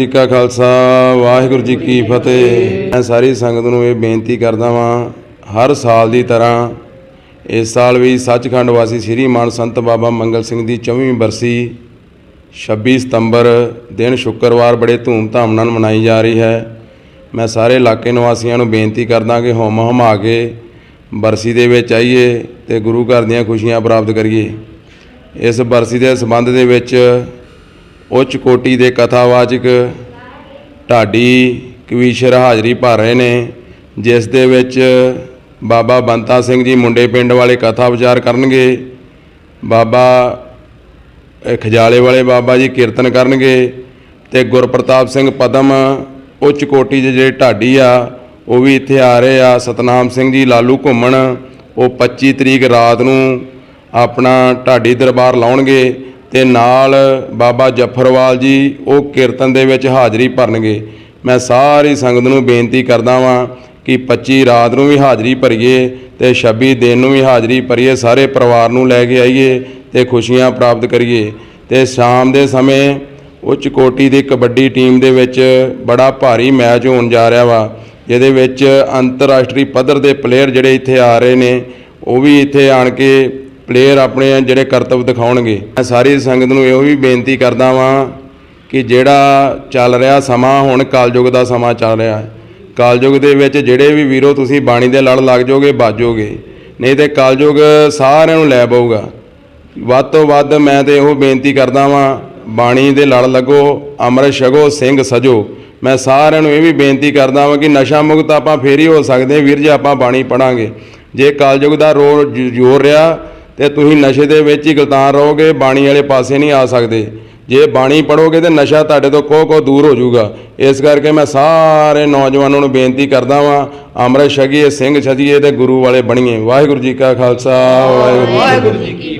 ਜੀ ਕਾ ਖਾਲਸਾ, ਵਾਹਿਗੁਰੂ ਜੀ ਕੀ ਫਤਿਹ। ਮੈਂ ਸਾਰੀ ਸੰਗਤ ਨੂੰ ਇਹ ਬੇਨਤੀ ਕਰਦਾ ਵਾਂ, ਹਰ ਸਾਲ ਦੀ ਤਰ੍ਹਾਂ ਇਸ ਸਾਲ ਵੀ ਸੱਚਖੰਡ ਵਾਸੀ ਸ੍ਰੀ ਮਾਨ ਸੰਤ ਬਾਬਾ ਮੰਗਲ ਸਿੰਘ ਦੀ 24ਵੀਂ ਬਰਸੀ 26 ਸਤੰਬਰ, ਦਿਨ ਸ਼ੁੱਕਰਵਾਰ ਬੜੇ ਧੂਮ-ਧਾਮ ਨਾਲ ਮਨਾਈ ਜਾ ਰਹੀ ਹੈ। ਮੈਂ ਸਾਰੇ ਇਲਾਕੇ ਨਿਵਾਸੀਆਂ ਨੂੰ ਬੇਨਤੀ ਕਰਦਾ ਕਿ ਹੋਮ ਹਮਾ ਕੇ ਬਰਸੀ ਦੇ ਵਿੱਚ ਆਈਏ ਤੇ ਗੁਰੂ ਘਰ ਦੀਆਂ ਖੁਸ਼ੀਆਂ ਪ੍ਰਾਪਤ ਕਰੀਏ। ਇਸ ਬਰਸੀ ਦੇ ਸੰਬੰਧ ਦੇ ਵਿੱਚ ਉੱਚ ਕੋਟੀ ਦੇ ਕਥਾਵਾਚਕ ਢਾਡੀ ਕਵੀਸ਼ਰ ਹਾਜ਼ਰੀ ਭਰ ਰਹੇ ਨੇ, ਜਿਸ ਦੇ ਵਿੱਚ ਬਾਬਾ ਬੰਤਾ ਸਿੰਘ ਜੀ ਮੁੰਡੇ ਪਿੰਡ ਵਾਲੇ ਕਥਾ ਵਿਚਾਰ ਕਰਨਗੇ, ਬਾਬਾ ਖਜਾਲੇ ਵਾਲੇ ਬਾਬਾ ਜੀ ਕੀਰਤਨ ਕਰਨਗੇ ਤੇ ਗੁਰਪ੍ਰਤਾਪ ਸਿੰਘ ਪਦਮ ਉੱਚ ਕੋਟੀ ਦੇ ਜਿਹੜੇ ਢਾਡੀ ਆ, ਉਹ ਵੀ ਇੱਥੇ ਆ ਰਹੇ ਆ। ਸਤਨਾਮ ਸਿੰਘ ਜੀ ਲਾਲੂ ਘੁੰਮਣ, ਉਹ 25 ਤਰੀਕ ਰਾਤ ਨੂੰ ਆਪਣਾ ਢਾਡੀ ਦਰਬਾਰ ਲਾਉਣਗੇ। ਤੇ ਨਾਲ ਬਾਬਾ ਜਫਰਵਾਲ ਜੀ, ਉਹ ਕੀਰਤਨ ਦੇ ਵਿੱਚ ਹਾਜ਼ਰੀ ਭਰਨਗੇ। ਮੈਂ ਸਾਰੀ ਸੰਗਤ ਨੂੰ ਬੇਨਤੀ ਕਰਦਾ ਵਾਂ ਕਿ 25 ਰਾਤ ਨੂੰ ਵੀ ਹਾਜ਼ਰੀ ਭਰੀਏ ਤੇ 26 ਦਿਨ ਨੂੰ ਵੀ ਹਾਜ਼ਰੀ ਭਰੀਏ, ਸਾਰੇ ਪਰਿਵਾਰ ਨੂੰ ਲੈ ਕੇ ਆਈਏ ਤੇ ਖੁਸ਼ੀਆਂ ਪ੍ਰਾਪਤ ਕਰੀਏ। ਤੇ ਸ਼ਾਮ ਦੇ ਸਮੇਂ ਉੱਚ ਕੋਟੀ ਦੀ ਕਬੱਡੀ ਟੀਮ ਦੇ ਵਿੱਚ ਬੜਾ ਭਾਰੀ ਮੈਚ ਹੋਣ ਜਾ ਰਿਹਾ ਵਾ, ਜਿਹਦੇ ਵਿੱਚ ਅੰਤਰਰਾਸ਼ਟਰੀ ਪੱਧਰ ਦੇ ਪਲੇਅਰ ਜਿਹੜੇ ਇੱਥੇ ਆ ਰਹੇ ਨੇ, ਉਹ ਵੀ ਇੱਥੇ ਆਣ ਕੇ ਪਲੇਅਰ ਆਪਣੇ ਜਿਹੜੇ ਕਰਤੱਵ ਦਿਖਾਉਣਗੇ। ਮੈਂ ਸਾਰੀ ਸੰਗਤ ਨੂੰ ਇਹੋ ਵੀ ਬੇਨਤੀ ਕਰਦਾ ਵਾਂ ਕਿ ਜਿਹੜਾ ਚੱਲ ਰਿਹਾ ਸਮਾਂ ਹੁਣ ਕਾਲਯੁਗ ਦਾ ਸਮਾਂ ਚੱਲ ਰਿਹਾ ਹੈ। ਕਲਯੁਗ ਦੇ ਵਿੱਚ ਜਿਹੜੇ ਵੀ ਵੀਰੋ ਤੁਸੀਂ ਬਾਣੀ ਦੇ ਲੜ ਲੱਗ ਜਾਓਗੇ ਬਾਜੋਗੇ ਨਹੀਂ ਤੇ ਕਲਯੁਗ ਸਾਰਿਆਂ ਨੂੰ ਲੈ ਪਊਗਾ। ਵੱਧ ਤੋਂ ਵੱਧ ਮੈਂ ਤੇ ਇਹੋ ਬੇਨਤੀ ਕਰਦਾ ਵਾਂ, ਬਾਣੀ ਦੇ ਲੜ ਲੱਗੋ ਅੰਮ੍ਰਿਤ ਛਕੋ, ਸਿੰਘ ਸਜੋ। ਮੈਂ ਸਾਰਿਆਂ ਨੂੰ ਇਹ ਵੀ ਬੇਨਤੀ ਕਰਦਾ ਵਾਂ ਕਿ ਨਸ਼ਾ ਮੁਕਤ ਆਪਾਂ ਫੇਰ ਹੀ ਹੋ ਸਕਦੇ ਵੀਰ ਜੇ, ਆਪਾਂ ਬਾਣੀ ਪੜਾਂਗੇ। ਜੇ ਕਲਯੁਗ ਦਾ ਰੋਲ ਜ਼ੋਰ ਰਿਹਾ ਤੇ ਤੁਸੀਂ ਨਸ਼ੇ ਦੇ ਵਿੱਚ ਹੀ ਗਲਤਾਨ ਰਹੋਗੇ, ਬਾਣੀ ਵਾਲੇ ਪਾਸੇ ਨਹੀਂ ਆ ਸਕਦੇ। ਜੇ ਬਾਣੀ ਪੜੋਗੇ ਤੇ ਨਸ਼ਾ ਤੁਹਾਡੇ ਤੋਂ ਕੋਹ ਕੋ ਦੂਰ ਹੋ ਜਾਊਗਾ। ਇਸ ਕਰਕੇ ਮੈਂ ਸਾਰੇ ਨੌਜਵਾਨਾਂ ਨੂੰ ਬੇਨਤੀ ਕਰਦਾ ਵਾਂ, ਅੰਮ੍ਰਿਤ ਛਕੀਏ, ਸਿੰਘ ਛਕੀਏ ਤੇ ਗੁਰੂ ਵਾਲੇ ਬਣੀਏ। ਵਾਹਿਗੁਰੂ ਜੀ ਕਾ ਖਾਲਸਾ, ਵਾਹਿਗੁਰੂ ਜੀ ਕੀ